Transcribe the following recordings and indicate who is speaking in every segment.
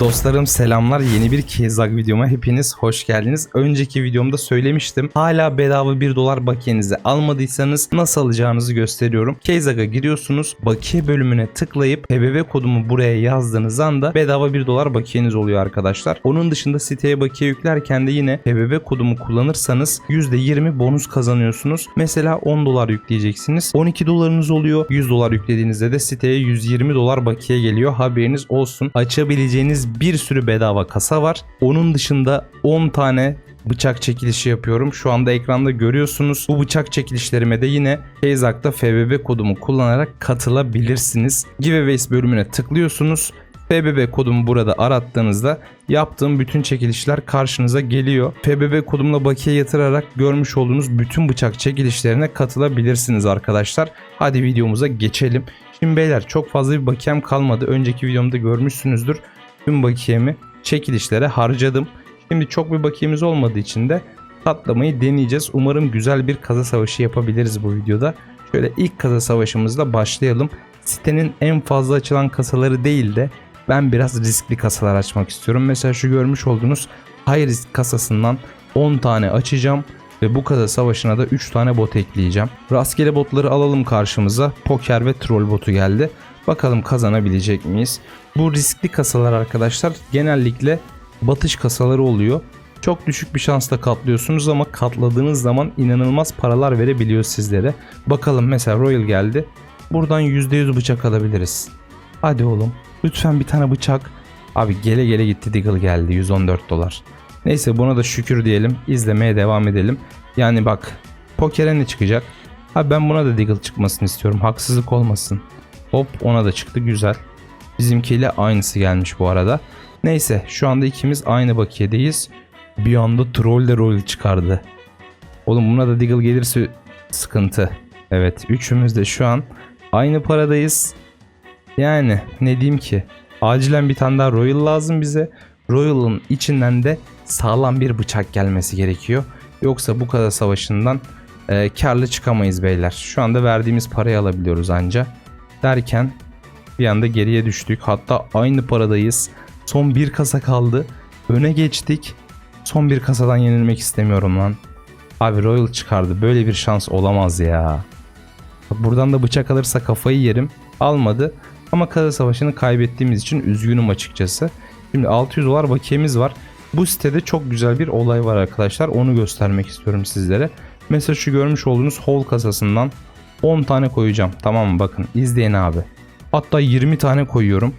Speaker 1: Dostlarım selamlar. Yeni bir Kezak videoma hepiniz hoş geldiniz. Önceki videomda söylemiştim. Hala bedava 1 dolar bakiyenizi almadıysanız nasıl alacağınızı gösteriyorum. Kezak'a giriyorsunuz. Bakiye bölümüne tıklayıp PBB kodumu buraya yazdığınız anda bedava 1 dolar bakiyeniz oluyor arkadaşlar. Onun dışında siteye bakiye yüklerken de yine PBB kodumu kullanırsanız %20 bonus kazanıyorsunuz. Mesela 10 dolar yükleyeceksiniz. 12 dolarınız oluyor. 100 dolar yüklediğinizde de siteye 120 dolar bakiye geliyor. Haberiniz olsun. Açabileceğiniz bir sürü bedava kasa var. Onun dışında 10 tane bıçak çekilişi yapıyorum. Şu anda ekranda görüyorsunuz. Bu bıçak çekilişlerime de yine Feyzak'ta FBB kodumu kullanarak katılabilirsiniz. Giveaways bölümüne tıklıyorsunuz. FBB kodumu burada arattığınızda yaptığım bütün çekilişler karşınıza geliyor. FBB kodumla bakiye yatırarak görmüş olduğunuz bütün bıçak çekilişlerine katılabilirsiniz arkadaşlar. Hadi videomuza geçelim. Şimdi beyler çok fazla bir bakiyem kalmadı. Önceki videomda görmüşsünüzdür. Tüm bakiyemi çekilişlere harcadım. Şimdi çok bir bakiyemiz olmadığı için de katlamayı deneyeceğiz. Umarım güzel bir kaza savaşı yapabiliriz bu videoda. Şöyle ilk kaza savaşımızla başlayalım. Sitenin en fazla açılan kasaları değil de ben biraz riskli kasalar açmak istiyorum. Mesela şu görmüş olduğunuz high risk kasasından 10 tane açacağım ve bu kasa savaşına da 3 tane bot ekleyeceğim. Rastgele botları alalım karşımıza. Poker ve troll botu geldi. Bakalım kazanabilecek miyiz? Bu riskli kasalar arkadaşlar genellikle batış kasaları oluyor. Çok düşük bir şansla katlıyorsunuz ama katladığınız zaman inanılmaz paralar verebiliyor sizlere. Bakalım mesela Royal geldi. Buradan %100 bıçak alabiliriz. Hadi oğlum. Lütfen bir tane bıçak. Abi gele gele gitti Deagle geldi 114 dolar. Neyse buna da şükür diyelim. İzlemeye devam edelim. Yani bak pokere ne çıkacak? Abi ben buna da Deagle çıkmasını istiyorum. Haksızlık olmasın. Hop ona da çıktı güzel. Bizimkiyle aynısı gelmiş bu arada. Neyse şu anda ikimiz aynı bakiyedeyiz. Bir anda troll de roll çıkardı. Oğlum buna da Deagle gelirse sıkıntı. Evet üçümüz de şu an aynı paradayız. Yani ne diyeyim ki? Acilen bir tane daha Royal lazım bize. Royal'ın içinden de sağlam bir bıçak gelmesi gerekiyor. Yoksa bu kadar savaşından e, karlı çıkamayız beyler. Şu anda verdiğimiz parayı alabiliyoruz anca. Derken bir anda geriye düştük. Hatta aynı paradayız. Son bir kasa kaldı. Öne geçtik. Son bir kasadan yenilmek istemiyorum lan. Abi Royal çıkardı. Böyle bir şans olamaz ya. Buradan da bıçak alırsa kafayı yerim. Almadı. Ama kasa savaşını kaybettiğimiz için üzgünüm açıkçası. Şimdi 600 dolar bakiyemiz var. Bu sitede çok güzel bir olay var arkadaşlar. Onu göstermek istiyorum sizlere. Mesela şu görmüş olduğunuz hol kasasından 10 tane koyacağım. Tamam mı? Bakın izleyin abi. Hatta 20 tane koyuyorum.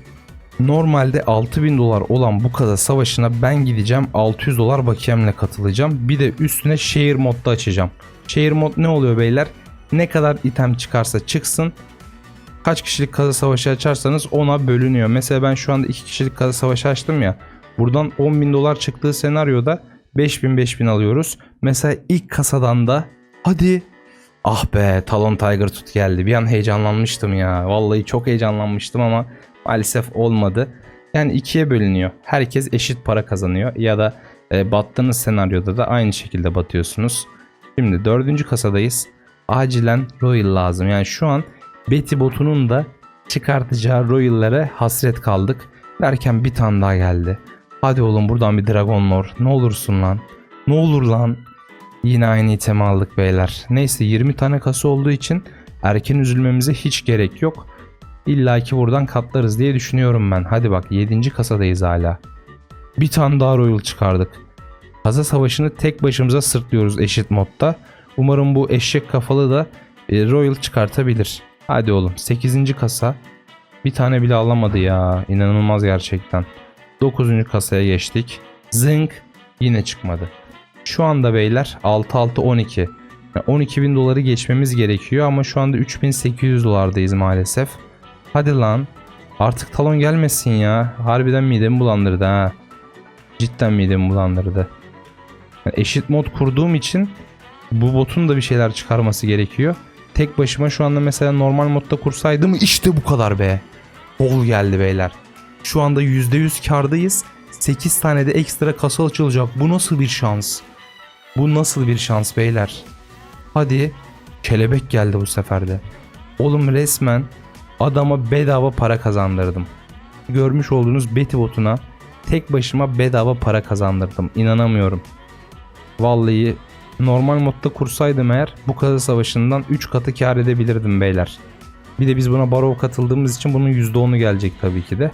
Speaker 1: Normalde 6000 dolar olan bu kasa savaşına ben gideceğim 600 dolar bakiyemle katılacağım. Bir de üstüne share modda açacağım. Share mod ne oluyor beyler? Ne kadar item çıkarsa çıksın kaç kişilik kasa savaşı açarsanız ona bölünüyor. Mesela ben şu anda 2 kişilik kasa savaşı açtım ya. Buradan 10 bin dolar çıktığı senaryoda 5000 5000 alıyoruz. Mesela ilk kasadan da hadi ah be Talon Tiger tut geldi. Bir an heyecanlanmıştım ya. Vallahi çok heyecanlanmıştım ama maalesef olmadı. Yani ikiye bölünüyor. Herkes eşit para kazanıyor ya da e, battığınız senaryoda da aynı şekilde batıyorsunuz. Şimdi dördüncü kasadayız. Acilen Royal lazım. Yani şu an Betty botunun da çıkartacağı Royal'lere hasret kaldık. Derken bir tane daha geldi. Hadi oğlum buradan bir Dragon Lord. Ne olursun lan. Ne olur lan. Yine aynı itemi aldık beyler. Neyse 20 tane kasa olduğu için erken üzülmemize hiç gerek yok. İlla ki buradan katlarız diye düşünüyorum ben. Hadi bak 7. kasadayız hala. Bir tane daha Royal çıkardık. Kasa savaşını tek başımıza sırtlıyoruz eşit modda. Umarım bu eşek kafalı da e, Royal çıkartabilir. Hadi oğlum 8. kasa. Bir tane bile alamadı ya. İnanılmaz gerçekten. 9. kasaya geçtik. Zınk yine çıkmadı. Şu anda beyler 6-6-12. Yani 12 bin doları geçmemiz gerekiyor ama şu anda 3800 dolardayız maalesef. Hadi lan. Artık talon gelmesin ya. Harbiden midemi bulandırdı ha. Cidden midemi bulandırdı. Yani eşit mod kurduğum için bu botun da bir şeyler çıkarması gerekiyor. Tek başıma şu anda mesela normal modda kursaydım işte bu kadar be. Bol geldi beyler. Şu anda %100 kardayız. 8 tane de ekstra kasa açılacak. Bu nasıl bir şans? Bu nasıl bir şans beyler? Hadi. Kelebek geldi bu seferde. Oğlum resmen adama bedava para kazandırdım. Görmüş olduğunuz Betty botuna tek başıma bedava para kazandırdım. İnanamıyorum. Vallahi normal modda kursaydım eğer bu kasa savaşından 3 katı kar edebilirdim beyler. Bir de biz buna baro katıldığımız için bunun %10'u gelecek tabii ki de.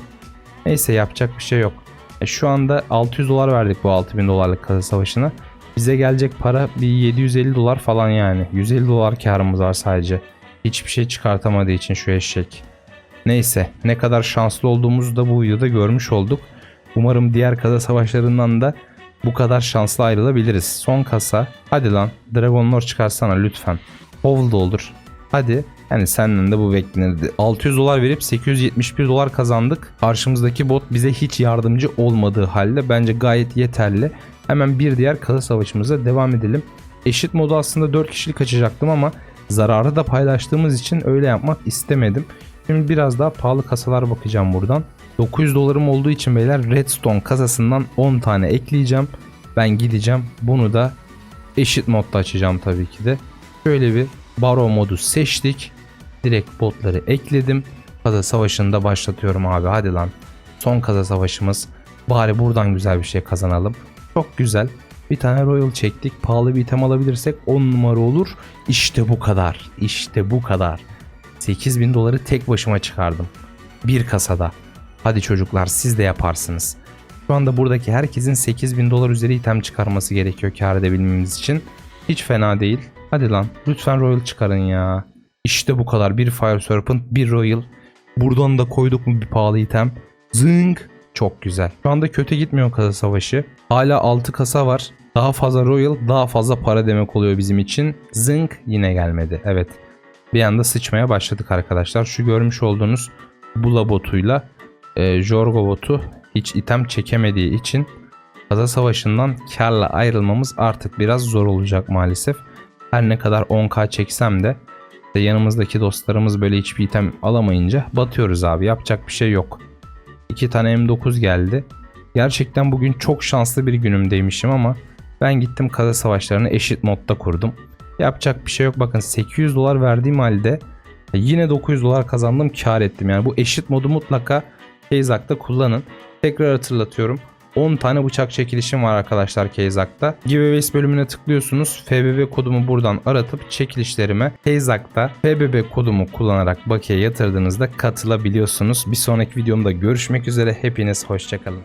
Speaker 1: Neyse yapacak bir şey yok. E şu anda 600 dolar verdik bu 6000 dolarlık kasa savaşına. Bize gelecek para bir 750 dolar falan yani. 150 dolar karımız var sadece. Hiçbir şey çıkartamadığı için şu eşek. Neyse ne kadar şanslı olduğumuzu da bu videoda görmüş olduk. Umarım diğer kasa savaşlarından da bu kadar şanslı ayrılabiliriz. Son kasa. Hadi lan Dragon Lord çıkarsana lütfen. Hold olur. Hadi. Yani senden de bu beklenirdi. 600 dolar verip 871 dolar kazandık. Karşımızdaki bot bize hiç yardımcı olmadığı halde bence gayet yeterli. Hemen bir diğer kasa savaşımıza devam edelim. Eşit modu aslında 4 kişilik açacaktım ama zararı da paylaştığımız için öyle yapmak istemedim. Şimdi biraz daha pahalı kasalar bakacağım buradan. 900 dolarım olduğu için beyler Redstone kasasından 10 tane ekleyeceğim. Ben gideceğim. Bunu da eşit modda açacağım tabii ki de. Şöyle bir baro modu seçtik. Direkt botları ekledim. Kaza savaşını da başlatıyorum abi. Hadi lan. Son kaza savaşımız. Bari buradan güzel bir şey kazanalım. Çok güzel. Bir tane Royal çektik. Pahalı bir item alabilirsek 10 numara olur. İşte bu kadar. İşte bu kadar. 8000 doları tek başıma çıkardım. Bir kasada. Hadi çocuklar siz de yaparsınız. Şu anda buradaki herkesin 8000 dolar üzeri item çıkarması gerekiyor kar edebilmemiz için. Hiç fena değil. Hadi lan lütfen Royal çıkarın ya. İşte bu kadar. Bir Fire Serpent, bir Royal. Buradan da koyduk mu bir pahalı item. Zınk. Çok güzel. Şu anda kötü gitmiyor kasa savaşı. Hala 6 kasa var. Daha fazla Royal, daha fazla para demek oluyor bizim için. Zınk yine gelmedi. Evet. Bir anda sıçmaya başladık arkadaşlar. Şu görmüş olduğunuz Bula botuyla e, Jorgo botu hiç item çekemediği için kasa savaşından karla ayrılmamız artık biraz zor olacak maalesef. Her ne kadar 10k çeksem de işte yanımızdaki dostlarımız böyle hiçbir item alamayınca batıyoruz abi. Yapacak bir şey yok. İki tane M9 geldi. Gerçekten bugün çok şanslı bir günümdeymişim ama ben gittim kasa savaşlarını eşit modda kurdum. Yapacak bir şey yok. Bakın 800 dolar verdiğim halde yine 900 dolar kazandım kar ettim. Yani bu eşit modu mutlaka Keyzak'ta kullanın. Tekrar hatırlatıyorum. 10 tane bıçak çekilişim var arkadaşlar Keyzak'ta. Giveaways bölümüne tıklıyorsunuz. FBB kodumu buradan aratıp çekilişlerime Keyzak'ta FBB kodumu kullanarak bakiye yatırdığınızda katılabiliyorsunuz. Bir sonraki videomda görüşmek üzere. Hepiniz hoşçakalın.